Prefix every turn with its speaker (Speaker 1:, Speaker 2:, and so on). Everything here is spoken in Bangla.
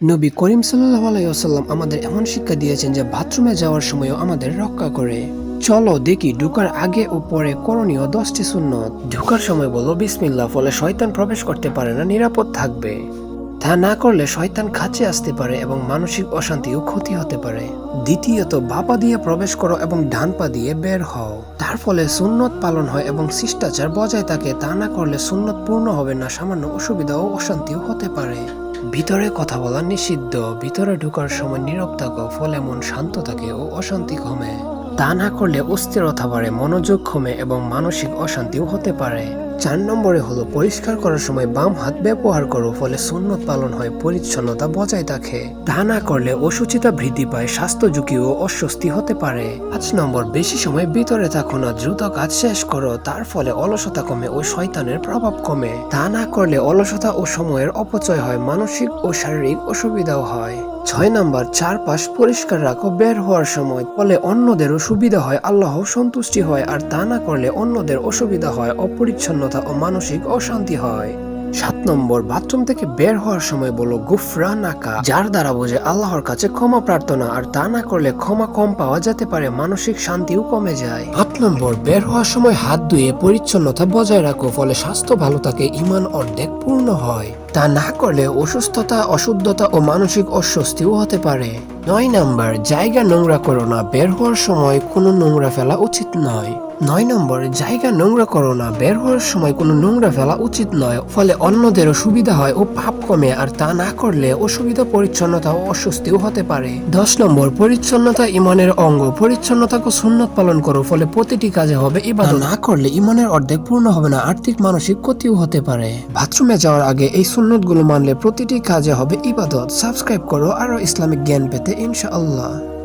Speaker 1: নবী করিম সাল্লাহ আলাইসাল্লাম আমাদের এমন শিক্ষা দিয়েছেন যে বাথরুমে যাওয়ার সময়ও আমাদের রক্ষা করে। চলো দেখি ঢুকার আগে ও পরে করণীয় দশটি সুন্নত। ঢুকার সময় বলো, বিসমিল্লাহ ফলে শয়তান প্রবেশ করতে পারে না, নিরাপদ থাকবে। তা না করলে শয়তান কাছে আসতে পারে এবং মানসিক অশান্তি ও ক্ষতি হতে পারে। দ্বিতীয়ত বাপা দিয়ে প্রবেশ করো এবং ডান পা দিয়ে বের হও। তার ফলে সুন্নত পালন হয় এবং শিষ্টাচার বজায় থাকে। তা না করলে সুন্নত পূর্ণ হবে না, সামান্য অসুবিধা ও অশান্তিও হতে পারে। ভিতরে কথা বলা নিষিদ্ধ, ভিতরে ঢুকার সময় নীরব থাকো ফলে মন শান্ত থাকে ও অশান্তি কমে তা না করলে অস্থিরতা বাড়ে, মনোযোগ কমে এবং মানসিক অশান্তিও হতে পারে। চার নম্বরে হলো, পরিষ্কার করার সময় বাম হাত ব্যবহার করো, ফলে সুন্নত পালন হয়, পরিচ্ছন্নতা বজায় থাকে। তা না করলে অসুচিতা বৃদ্ধি পায়, স্বাস্থ্য ঝুঁকি ও অস্বস্তি হতে পারে। পাঁচ নম্বর, বেশি সময় ভিতরে থাকো না, দ্রুত কাজ শেষ করো, তার ফলে অলসতা কমে ও শয়তানের প্রভাব কমে। তা না করলে অলসতা ও সময়ের অপচয় হয়, মানসিক ও শারীরিক অসুবিধাও হয়। ছয় নম্বর, চারপাশ পরিষ্কার রাখো, বের হওয়ার সময়, ফলে অন্যদেরও সুবিধা হয় আল্লাহ সন্তুষ্টি হয়, আর তা না করলে অন্যদের অসুবিধা হয় অপরিচ্ছন্নতা ও মানসিক অশান্তি হয়। সাত নম্বর, বাথরুম থেকে বের হওয়ার সময় বলো গুফরা নাকা যার দ্বারা বোঝে আল্লাহর কাছে ক্ষমা প্রার্থনা, আর তা না করলে ক্ষমা কম পাওয়া যেতে পারে, মানসিক শান্তিও কমে যায়। আট নম্বর, বের হওয়ার সময় হাত ধুয়ে পরিচ্ছন্নতা বজায় রাখো, ফলে স্বাস্থ্য ভালো থাকে, ইমান অর্ধেক পূর্ণ হয়। তা না করলে অসুস্থতা, অশুদ্ধতা ও মানসিক অস্বস্তিও হতে পারে। নয় নাম্বার, জায়গা নোংরা করো না, বের হওয়ার সময় কোনো নোংরা ফেলা উচিত নয়। নয় নম্বর, জায়গা নোংরা করো না। বের হওয়ার সময় কোনো নোংরা ফেলা উচিত নয়, ফলে অন্যদেরও সুবিধা হয় ও পাপ কমে, আর তা না করলে অসুবিধা, পরিচ্ছন্নতা ও অস্বস্তিও হতে পারে। দশ নম্বর, পরিচ্ছন্নতা ইমানের অঙ্গ। পরিচ্ছন্নতাকে সুন্নত পালন করো, ফলে প্রতিটি কাজে হবে ইবাদত। না করলে ইমানের অর্ধেক পূর্ণ হবে না, আর্থিক, মানসিক ক্ষতিও হতে পারে। বাথরুমে যাওয়ার আগে এই সুন্নতগুলো মানলে প্রতিটি কাজে হবে ইবাদত। সাবস্ক্রাইব করো আরও ইসলামিক জ্ঞান পেতে ইনশাআল্লাহ।